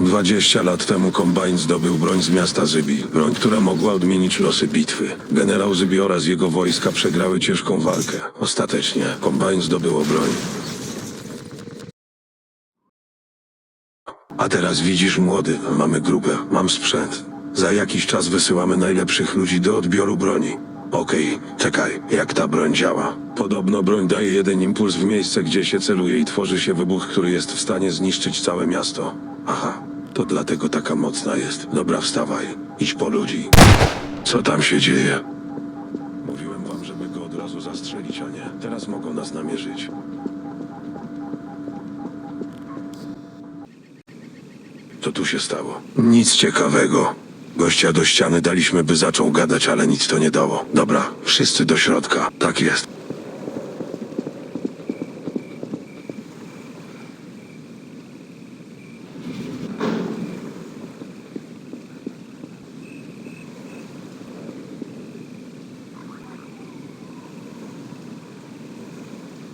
20 lat temu kombajn zdobył broń z miasta Zybi. Broń, która mogła odmienić losy bitwy. Generał Zybi oraz jego wojska przegrały ciężką walkę. Ostatecznie kombajn zdobyło broń. A teraz widzisz, młody, mamy grupę, mam sprzęt. Za jakiś czas wysyłamy najlepszych ludzi do odbioru broni. Okej, czekaj, jak ta broń działa? Podobno broń daje jeden impuls w miejsce, gdzie się celuje i tworzy się wybuch, który jest w stanie zniszczyć całe miasto. Aha, to dlatego taka mocna jest. Dobra, wstawaj, idź po ludzi. Co tam się dzieje? Mówiłem wam, żeby go od razu zastrzelić, a nie. Teraz mogą nas namierzyć. Co tu się stało? Nic ciekawego. Gościa do ściany daliśmy, by zaczął gadać, ale nic to nie dało. Dobra, wszyscy do środka. Tak jest.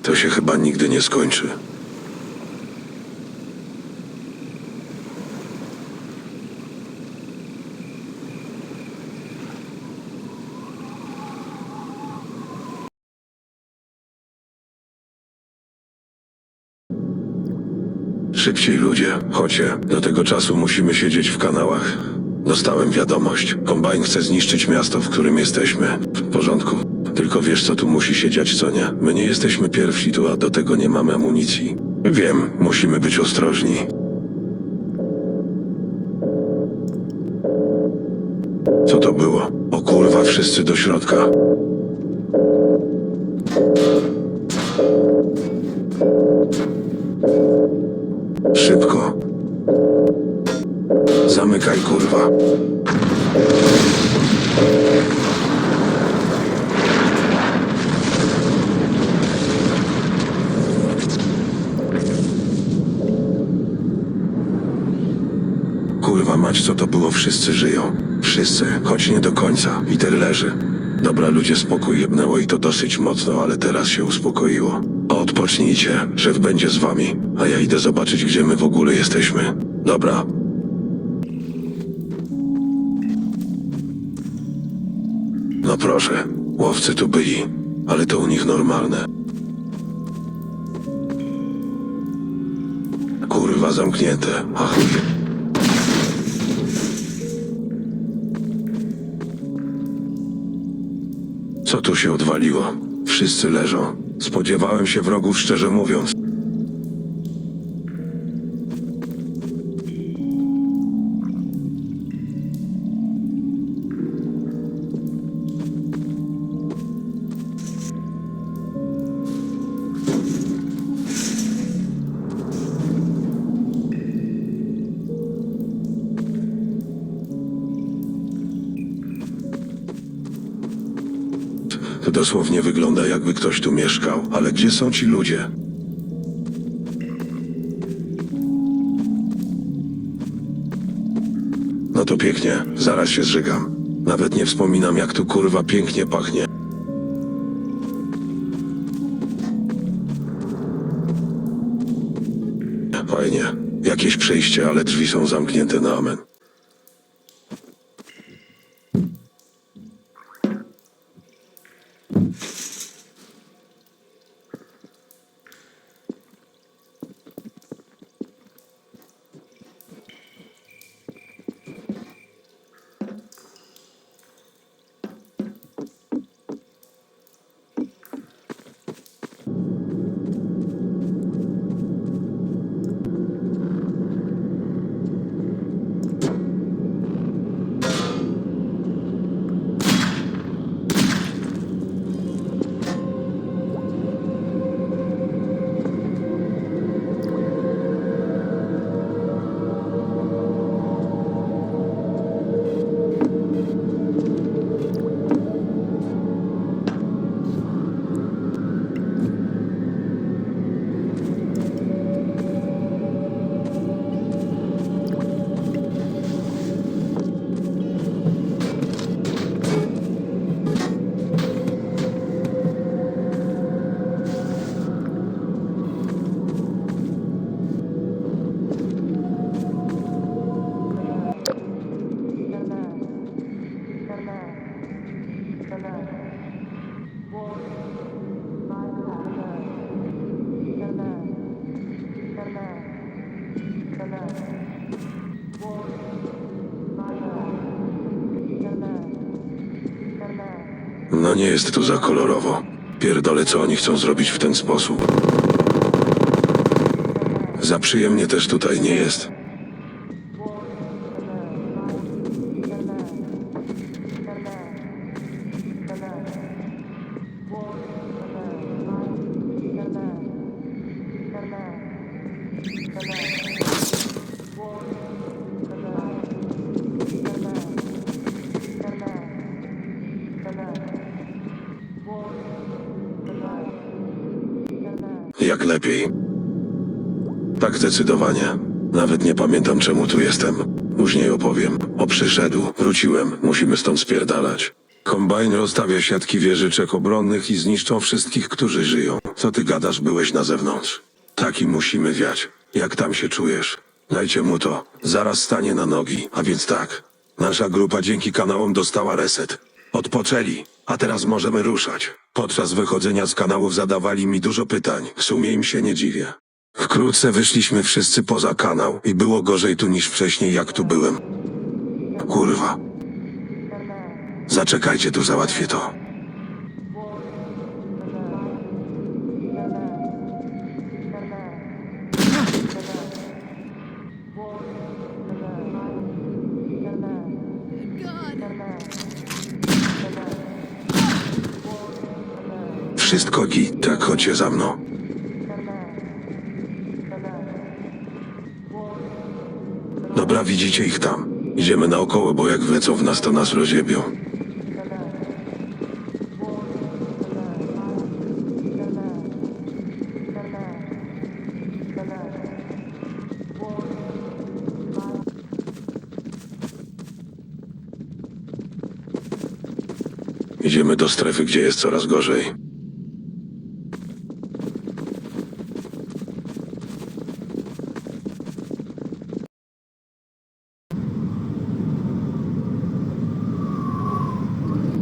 To się chyba nigdy nie skończy. Szybciej ludzie, chodźcie. Do tego czasu musimy siedzieć w kanałach. Dostałem wiadomość. Kombajn chce zniszczyć miasto, w którym jesteśmy. W porządku. Tylko wiesz, co tu musi się dziać, co nie? My nie jesteśmy pierwsi tu, a do tego nie mamy amunicji. Wiem, musimy być ostrożni. Co to było? O kurwa, wszyscy do środka. Szybko. Zamykaj, kurwa. Było? Wszyscy żyją. Wszyscy, choć nie do końca. Peter leży. Dobra, ludzie, spokój jebnęło i to dosyć mocno, ale teraz się uspokoiło. Odpocznijcie, szef będzie z wami, a ja idę zobaczyć, gdzie my w ogóle jesteśmy. Dobra. No proszę, łowcy tu byli, ale to u nich normalne. Kurwa zamknięte, a. Co tu się odwaliło? Wszyscy leżą. Spodziewałem się wrogów, szczerze mówiąc. Dosłownie wygląda, jakby ktoś tu mieszkał. Ale gdzie są ci ludzie? No to pięknie, zaraz się zżygam. Nawet nie wspominam, jak tu kurwa pięknie pachnie. Fajnie. Jakieś przejście, ale drzwi są zamknięte na amen. Nie jest tu za kolorowo. Pierdolę, co oni chcą zrobić w ten sposób. Za przyjemnie też tutaj nie jest. Jak lepiej. Tak zdecydowanie. Nawet nie pamiętam czemu tu jestem. Później opowiem. O przyszedł, wróciłem, musimy stąd spierdalać. Kombajn rozstawia siatki wieżyczek obronnych i zniszczą wszystkich, którzy żyją. Co ty gadasz, byłeś na zewnątrz? Taki musimy wiać. Jak tam się czujesz? Dajcie mu to. Zaraz stanie na nogi. A więc tak. Nasza grupa dzięki kanałom dostała reset. Odpoczęli, a teraz możemy ruszać. Podczas wychodzenia z kanałów zadawali mi dużo pytań. W sumie im się nie dziwię. Wkrótce wyszliśmy wszyscy poza kanał i było gorzej tu niż wcześniej, jak tu byłem. Kurwa. Zaczekajcie, tu załatwię to. Za mną. Dobra, widzicie ich tam. Idziemy naokoło, bo jak wlecą w nas, to nas rozjebią. Idziemy do strefy, gdzie jest coraz gorzej.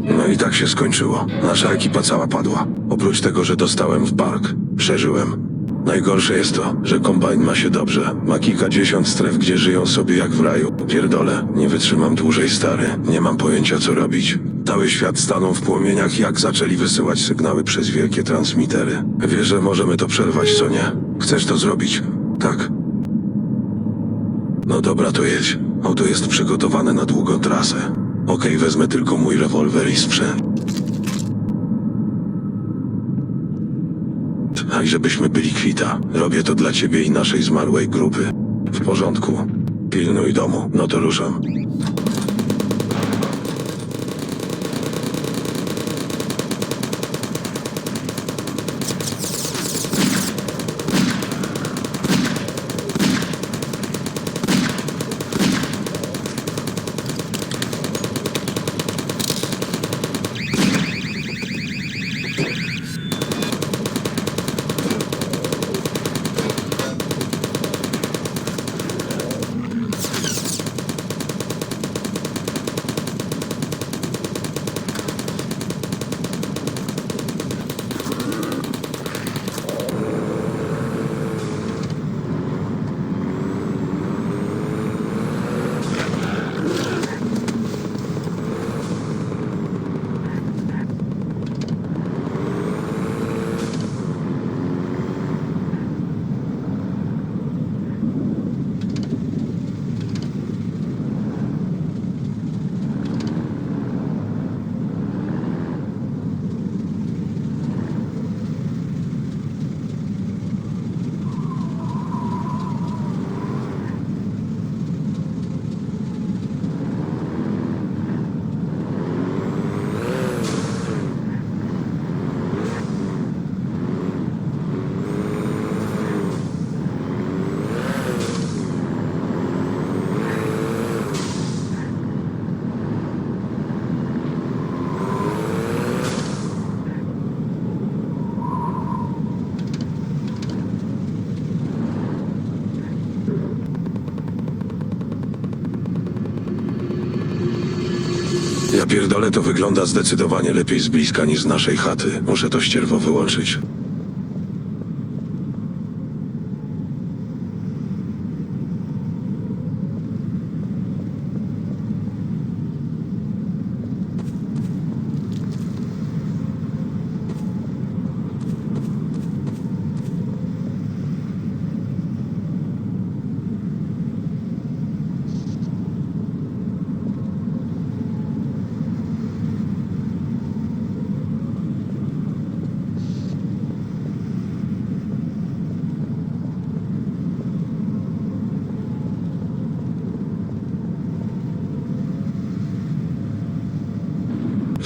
No i tak się skończyło. Nasza ekipa cała padła. Oprócz tego, że dostałem w bark. Przeżyłem. Najgorsze jest to, że kombajn ma się dobrze. Ma kilkadziesiąt stref, gdzie żyją sobie jak w raju. Pierdolę, nie wytrzymam dłużej, stary. Nie mam pojęcia, co robić. Cały świat stanął w płomieniach, jak zaczęli wysyłać sygnały przez wielkie transmitery. Wiesz, że możemy to przerwać, co nie? Chcesz to zrobić? Tak. No dobra, to jedź. Auto jest przygotowane na długą trasę. Okej, wezmę tylko mój rewolwer i sprzęt. I żebyśmy byli kwita. Robię to dla ciebie i naszej zmarłej grupy. W porządku. Pilnuj domu. No to ruszam. Ja pierdolę, to wygląda zdecydowanie lepiej z bliska niż z naszej chaty. Muszę to ścierwo wyłączyć.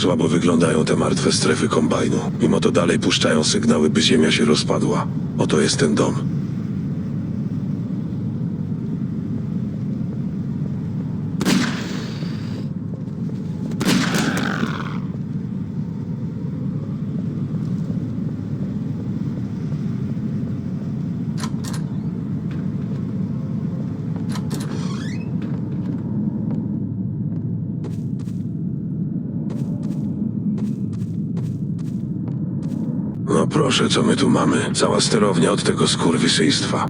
Słabo wyglądają te martwe strefy kombajnu. Mimo to dalej puszczają sygnały, by ziemia się rozpadła. Oto jest ten dom. No proszę, co my tu mamy? Cała sterownia od tego skurwysyństwa.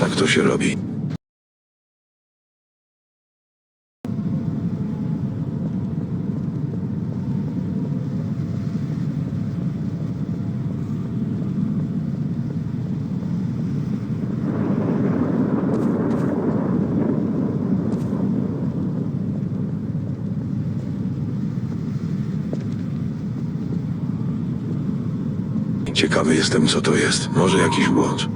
Tak to się robi. Ciekawy jestem, co to jest. Może jakiś błąd.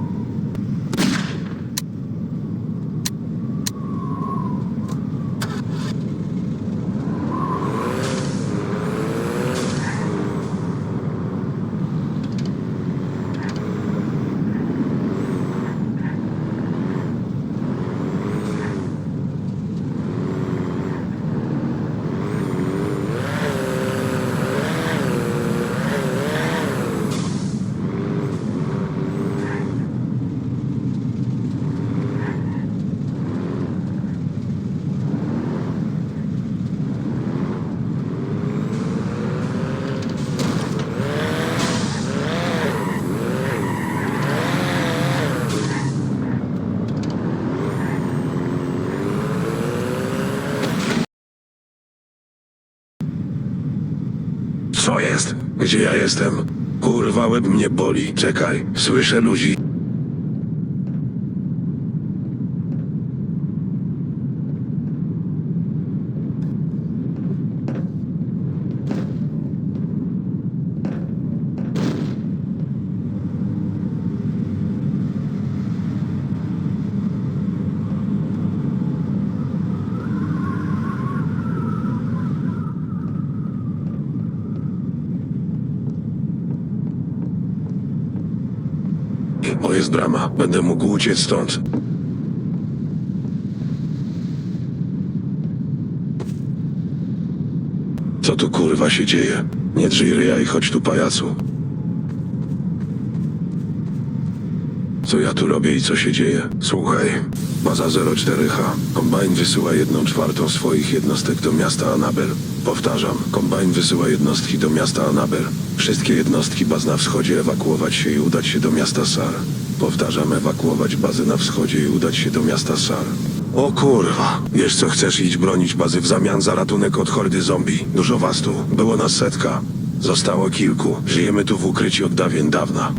Co jest? Gdzie ja jestem? Kurwa, łeb mnie boli. Czekaj, słyszę ludzi. O, jest brama. Będę mógł uciec stąd. Co tu kurwa się dzieje? Nie drzyj ryja i chodź tu pajacu. Co ja tu robię i co się dzieje? Słuchaj, baza 04H. Kombajn wysyła jedną czwartą swoich jednostek do miasta Anabel. Powtarzam, kombajn wysyła jednostki do miasta Anabel. Wszystkie jednostki baz na wschodzie ewakuować się i udać się do miasta Sar. Powtarzam, ewakuować bazy na wschodzie i udać się do miasta Sar. O kurwa, wiesz co chcesz iść bronić bazy w zamian za ratunek od hordy zombie. Dużo was tu, było nas setka. Zostało kilku, żyjemy tu w ukryciu od dawien dawna.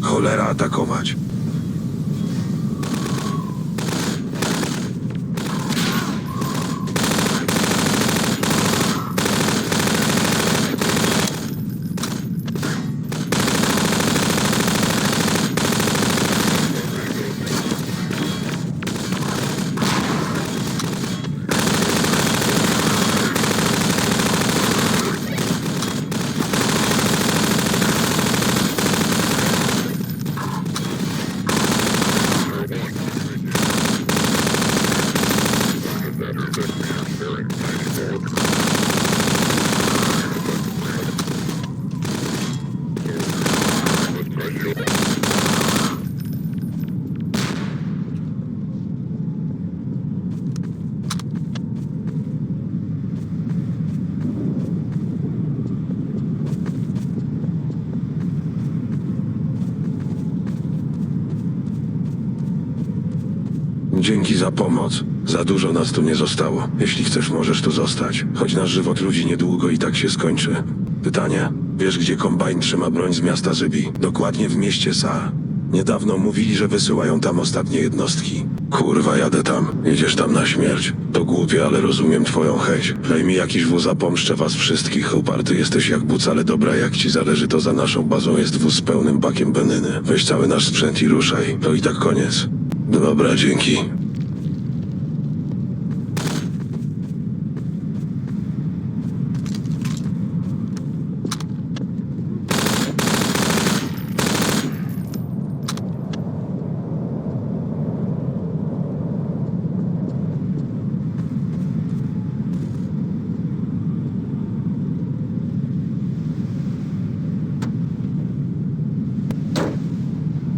Cholera atakować. Za pomoc. Za dużo nas tu nie zostało. Jeśli chcesz, możesz tu zostać. Choć nasz żywot ludzi niedługo i tak się skończy. Pytanie? Wiesz, gdzie kombajn trzyma broń z miasta Żybi? Dokładnie w mieście Sa. Niedawno mówili, że wysyłają tam ostatnie jednostki. Kurwa, jadę tam. Jedziesz tam na śmierć. To głupie, ale rozumiem twoją chęć. Daj mi jakiś wóz, a pomszczę was wszystkich. Uparty jesteś jak buc, ale dobra, jak ci zależy, to za naszą bazą jest wóz z pełnym bakiem benzyny. Weź cały nasz sprzęt i ruszaj. To i tak koniec. Dobra, dzięki.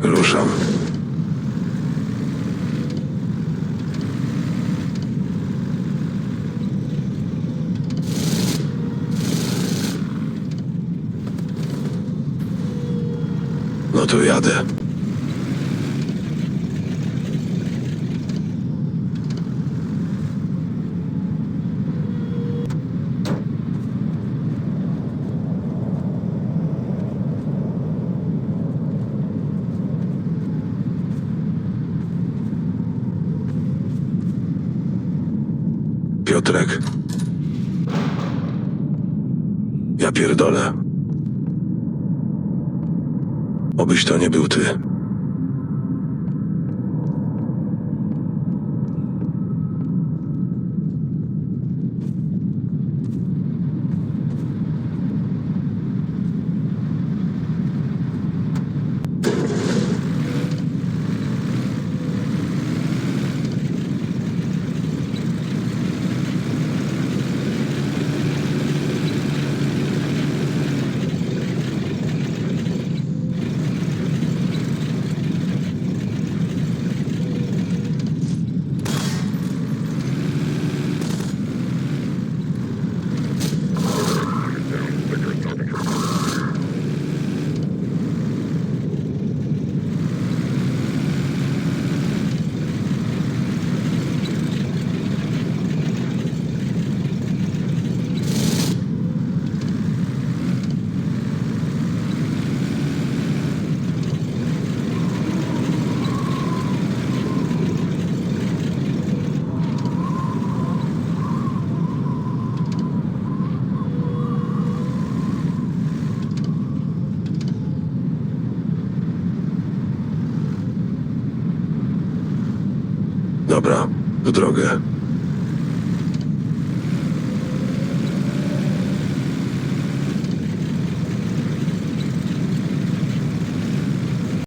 Ruszam. No to jadę. Piotrek. Ja pierdolę. Obyś to nie był ty. Dobra, w drogę.